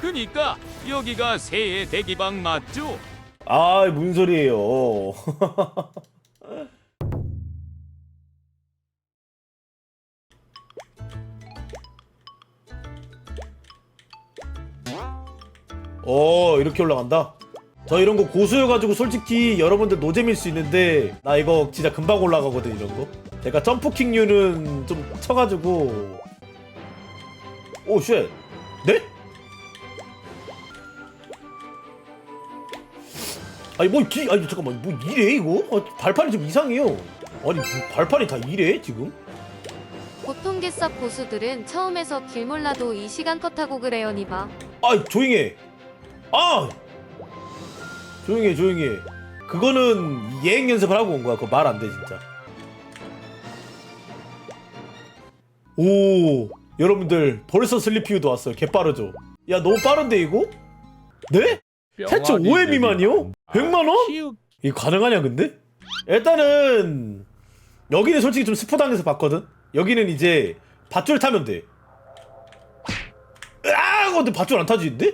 그니까 여기가 새해 대기방 맞죠? 아, 무슨 소리예요? 어, 이렇게 올라간다. 저 이런 거 고수여가지고 솔직히 여러분들 노잼일 수 있는데 나 이거 진짜 금방 올라가거든 이런 거. 제가 점프킥류는 좀 쳐가지고 오 쉣. 네? 아니 뭐 기, 아니 잠깐만 뭐 이래 이거? 아, 발판이 좀 이상해요. 아니 뭐 발판이 다 이래 지금? 보통 개석 고수들은 처음에서 길 몰라도 이 시간 컷하고 그래요 니바 아 조용해. 아 조용해 조용해. 그거는 예행 연습을 하고 온 거야. 그거 말 안 돼 진짜. 오 여러분들 벌써 슬리피우도 왔어요. 개 빠르죠? 야 너무 빠른데 이거? 네? 태초 5회 미만이요? 100만 원? 이게 가능하냐 근데? 일단은 여기는 솔직히 좀 스포 당해서 봤거든. 여기는 이제 밧줄 타면 돼. 아, 근데 밧줄 안 타지는데?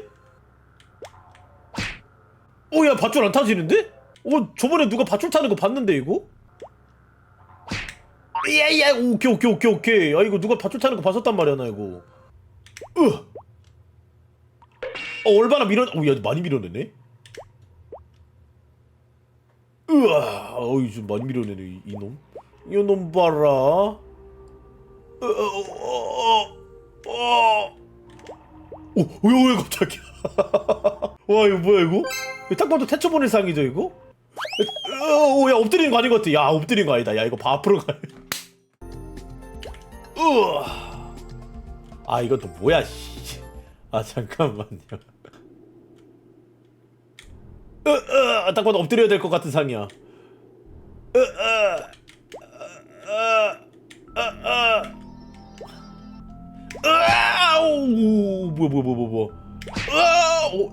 오, 야, 밧줄 안 타지는데? 어, 저번에 누가 밧줄 타는 거 봤는데 이거? 야, 야, 오케이, 오케이, 오케이, 오케이. 아, 이거 누가 밧줄 타는 거 봤었단 말이야, 나 이거. 으. 어, 얼마나 밀어? 오, 야, 많이 밀어내네. 으아, 어이 좀 많이 밀어내네 이, 이놈. 이놈 봐라. 어, 어, 어, 어, 어. 오, 왜, 왜 갑자기? 와, 이거 뭐야 이거? 이거 딱 봐도 태초보낼 상이죠 이거? 어, 오, 야 엎드리는 거 아닌 것 같아. 야 엎드리는 거 아니다. 야 이거 봐 앞으로 가. 으아. 아 이건 또 뭐야? 씨. 아 잠깐만요. 으, 으, 딱 봐도 엎드려야 될 것 같은 상이야. 으, 으, 으, 으, 으. 으아! 오, 뭐야 뭐야 뭐야 뭐야. 으아!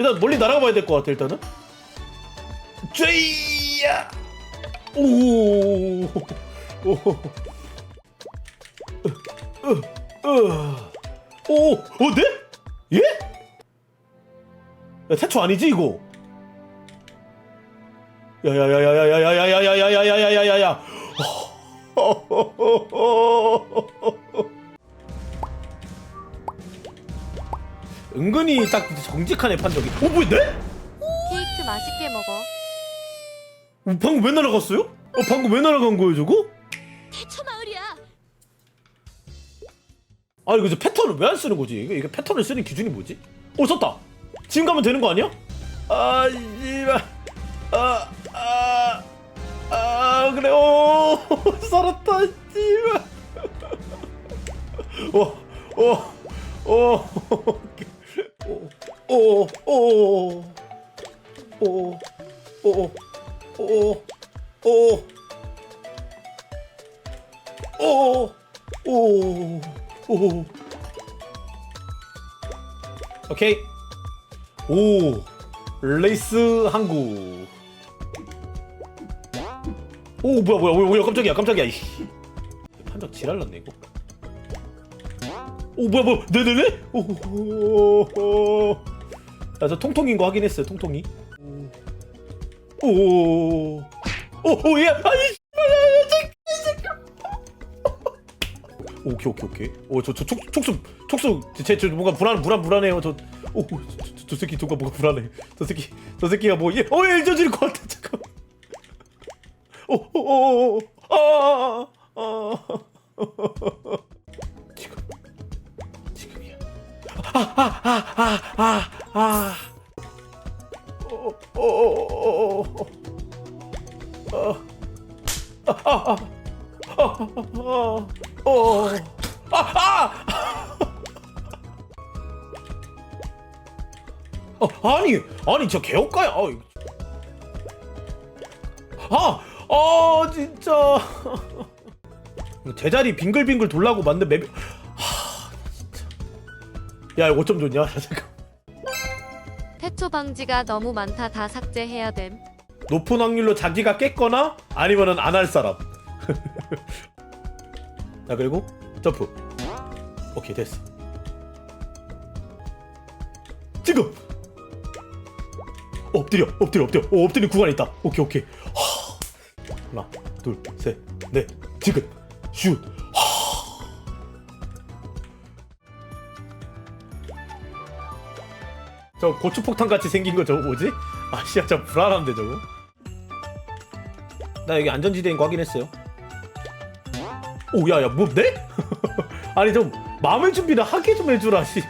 일단 멀리 날아가 봐야 될 것 같아 일단은 쥐야 오오 오, 어, 네? 예? 야, 태초 아니지 이거? 야야야야야야야야야야야야야야야 은근히 딱 정직한 판정이. 어, 뭐야, 네? 케이크 맛있게 먹어 어, 방금 왜 날아갔어요? 어, 방금 왜 날아간 거예요, 저거? 태초 마을이야 아, 이거 이제 패턴을 왜 안 쓰는 거지? 이게, 이게 패턴을 쓰는 기준이 뭐지? 어, 썼다! 지금 가면 되는 거 아니야? 아, 씨발. 아, 아, 아, 그래, 오, 살았다, 씨발. 오, 오, 오, 오, 오, 오, 오, 오, 오, 오, 오, 오, 오. 오케이. 오. 레이스 항구. 오, 뭐야, 뭐야, 뭐야, 깜짝이야, 깜짝이야. 판정 지랄났네, 이거. 오, 뭐야, 뭐야, 네네네? 오, 오, 오. 야, 저 통통인 거 확인했어요, 통통이. 오, 오, 오, 오, 야, 아이, 오케이 오케이 오케이. 오저저 촉촉수 촉수 제저 뭔가 불안 불안 불안해요. 저, 저 새끼 누가 뭐가 불안해. 저 새끼 저 새끼가 뭐어일 저질 것 같아 잠깐. 오오오아아 지금 지금이야. 아 어, 아니, 아니, 저 개업가야. 아, 아, 진짜. 제자리 빙글빙글 돌라고 만든 맵. 하, 진짜. 야, 이거 어쩜 좋냐? 잠깐. 태초 방지가 너무 많다 다 삭제해야 됨. 높은 확률로 자기가 깼거나 아니면은 안 할 사람. 자 그리고 점프. 오케이 됐어. 지금. 엎드려 엎드려 엎드려. 오, 엎드리는 구간이 있다. 오케이 오케이. 하. 하나 둘셋넷 지금 슛. 저 고추폭탄 같이 생긴 거 저거 뭐지? 아 씨야 저 불안한데 저거. 나 여기 안전지대인 거 확인했어요. 오, 야, 야, 뭐, 네? 아니, 좀, 마음의 준비를 하게 좀 해주라, 씨.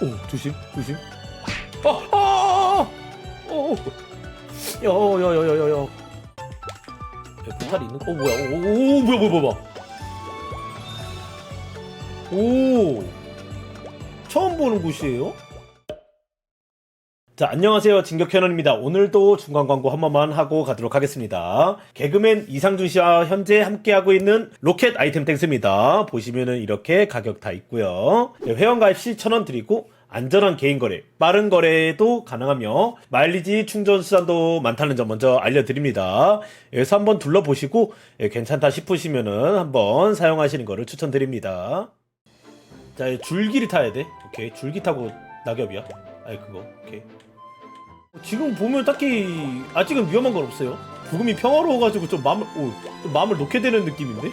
오, 조심, 조심. 아, 아, 아, 아! 오, 야, 야, 야, 야, 야, 야. 야, 포탈이 있는 거? 어, 뭐야, 오, 오, 오, 뭐야, 뭐야, 뭐야. 오, 처음 보는 곳이에요? 자, 안녕하세요. 진격현원입니다. 오늘도 중간 광고 한 번만 하고 가도록 하겠습니다. 개그맨 이상준 씨와 현재 함께하고 있는 로켓 아이템 땡스입니다. 보시면은 이렇게 가격 다 있고요. 네, 회원가입 시 1000원 드리고 안전한 개인 거래, 빠른 거래도 가능하며 마일리지 충전 수단도 많다는 점 먼저 알려드립니다. 여기서 한번 둘러보시고 예, 괜찮다 싶으시면은 한번 사용하시는 거를 추천드립니다. 자, 줄기를 타야 돼. 오케이, 줄기 타고 낙엽이야. 아이 그거. 오케이. 지금 보면 딱히 아직은 위험한 건 없어요. 부금이 평화로워가지고 좀 마음을 오, 좀 마음을 놓게 되는 느낌인데.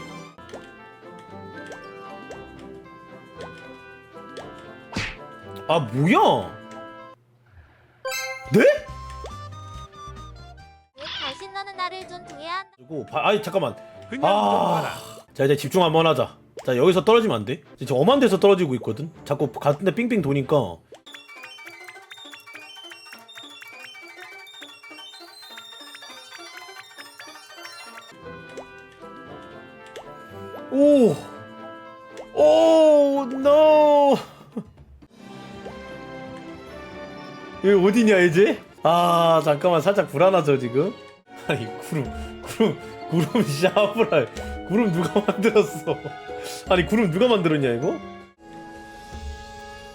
아 뭐야? 네? 너는 나를 좀 두해한다. 그리고 바, 아니 잠깐만. 아, 자 이제 집중 한번 하자. 자 여기서 떨어지면 안 돼. 지금 저 엄한 데서 떨어지고 있거든. 자꾸 같은데 삥삥 도니까. 오, 오, no. 여기 어디냐 이제? 아 잠깐만 살짝 불안하죠 지금. 아니 구름 구름 구름 샤브라 구름 누가 만들었어? 아니 구름 누가 만들었냐 이거?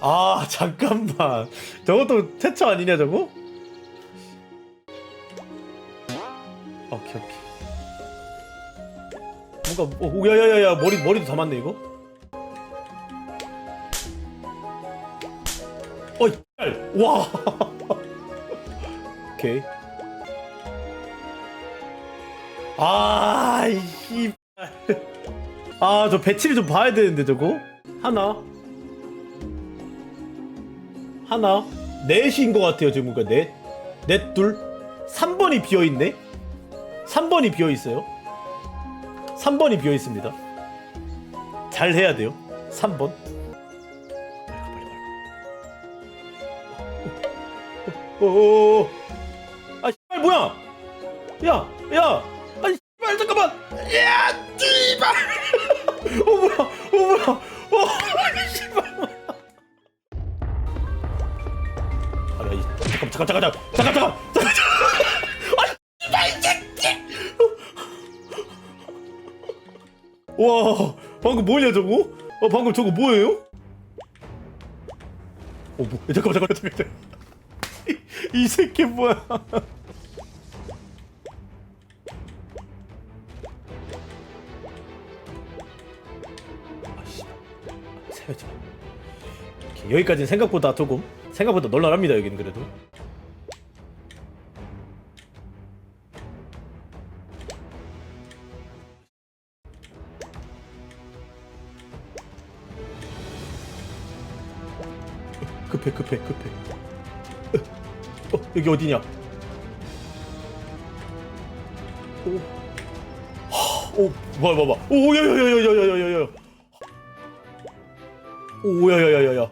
아 잠깐만 저것도 태초 아니냐 저거? 오케이 오케이 뭔가 어, 오 야야야야 머리 머리도 담았네 이거? 어이 짤! 와 오케이 아, 이 아, 저 배치를 좀 봐야 되는데 저거. 하나. 하나. 넷인 것 같아요, 지금 보니까 넷. 넷 둘. 3번이 비어 있네. 3번이 비어 있어요. 3번이 비어 있습니다. 잘 해야 돼요. 3번. 어, 어, 어, 아, 씨발 뭐야? 야, 야, 아니 씨발 잠깐만. 야, 씨발. 오 뭐야, 오 뭐야, 오 씨발. 아, 야, 이- 잠깐, 잠깐, 잠깐, 잠깐, 잠깐. 와, 방금 뭐냐 저거? 어, 방금 저거 뭐예요? 어, 뭐? 잠깐만, 잠깐만, 잠깐만. 이, 이 새끼 뭐야? 아씨 세우지 여기까지는 생각보다 조금 생각보다 널널합니다 여기는 그래도 급해 급해 급해 어, 어, 여기 어디냐 오 오, 뭐야, 뭐야, 뭐야. 오, 야, 야, 야, 야, 야, 야, 야, 야. 오, 야, 야, 야, 야, 야.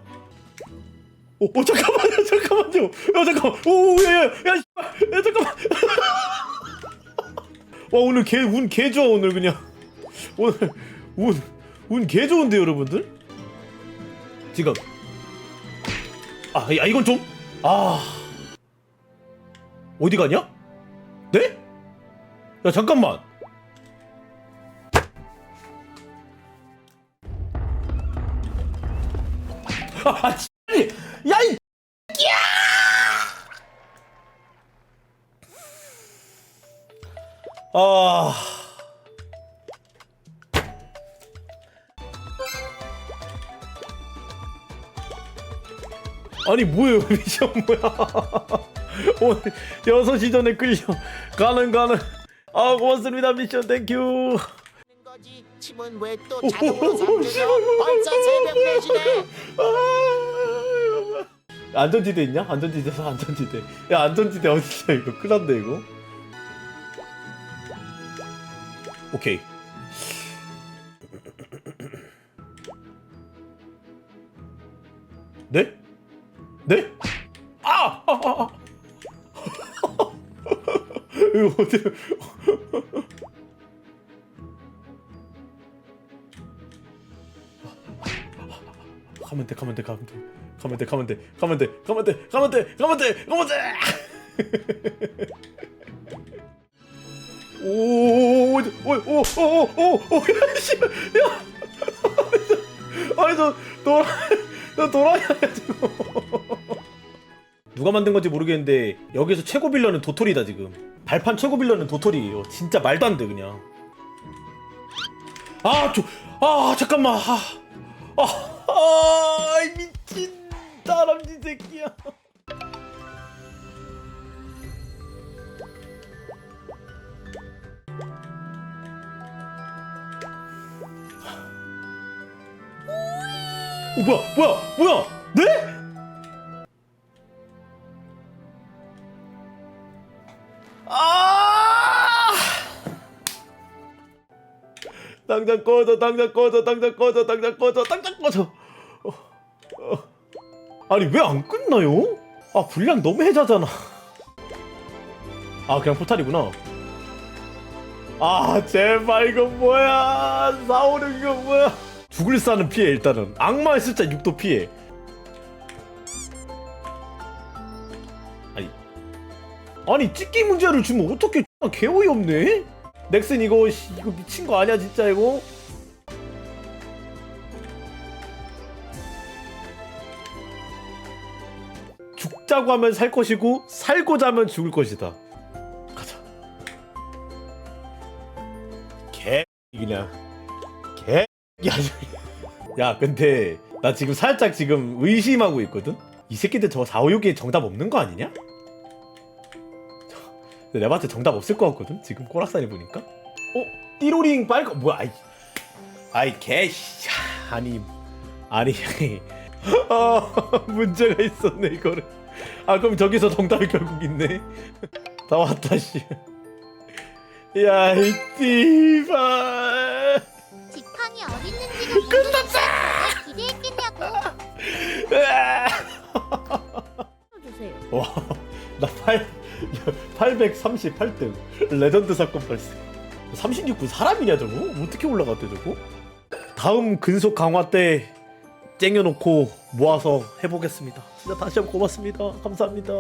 오, 오 잠깐만요 잠깐만요 야 잠깐만 오 야 야 야 야, 씨발. 야 잠깐만 와 오늘 개 운 개 좋아 오늘 그냥 오늘 운 운 개 좋은데 여러분들 지금 아 야, 이건 좀 아 어디 가냐 네? 야 잠깐만 아, 씨. 야, 이 아. 아니 뭐예요 미션 뭐야 오늘 6시 전에 끌려 가는 가는 아 고맙습니다 미션 땡큐 거지. 침은 왜 또 자동으로 잠들어? 벌써 새벽 4시네. 아, 안전지대 있냐? 안전지대에서 안전지대 야 안전지대 어딨어 이거 큰일났네 이거 오케이 네? 네? 이거 어떻게 가면 돼 가면 돼 가면 돼. 가면 돼 가면 돼 가면 돼 가면 돼 가면 돼 가면 돼 가면 돼! 오오오오오오오오야! 아니 너 돌아 너 돌아야 지금 누가 만든 건지 모르겠는데 여기서 최고 빌런은 도토리다 지금. 발판 최고 빌런은 도토리예요 진짜 말도 안 돼 그냥. 아 저 아 잠깐만. 아, 아, 아 미친 다람쥐 새끼야. 어 뭐야 뭐야 뭐야? 네? 당장 꺼져 당장 꺼져 당장 꺼져 당장 꺼져 당장 꺼져. 어, 어. 아니 왜 안 끝나요? 아 분량 너무 해자잖아. 아 그냥 포탈이구나. 아 제발 이거 뭐야? 4, 5, 6 이거 뭐야? 죽을 싸는 피해 일단은. 악마의 숫자 6도 피해. 아니. 아니 찍기 문제를 주면 어떻게 개어이 없네 넥슨 이거 씨, 이거 미친 거 아니야 진짜 이거? 죽자고 하면 살 것이고 살고자 하면 죽을 것이다. 가자. 개 그냥 개 야. 근데 나 지금 살짝 지금 의심하고 있거든? 이 새끼들 저 4, 5, 6에 정답 없는 거 아니냐? 근데 내가 봤을 때 정답 없을 것 같거든 지금 꼬락산이 보니까 어? 띠로링 빨간 뭐야 아이 아이 개 씨. 아니 아니 아 문제가 있었네 이거를 아 그럼 저기서 정답이 결국 있네 다 왔다 씨 야 이 띠발 직항이 어딨는지가 끝났다. 기대했겠냐고. 주세요. 와나 8 838등 레전드 사건 발생 36군 사람이냐 저거? 어떻게 올라갔대 저거? 다음 근속 강화 때 쟁여놓고 모아서 해보겠습니다 진짜 다시 한번 고맙습니다 감사합니다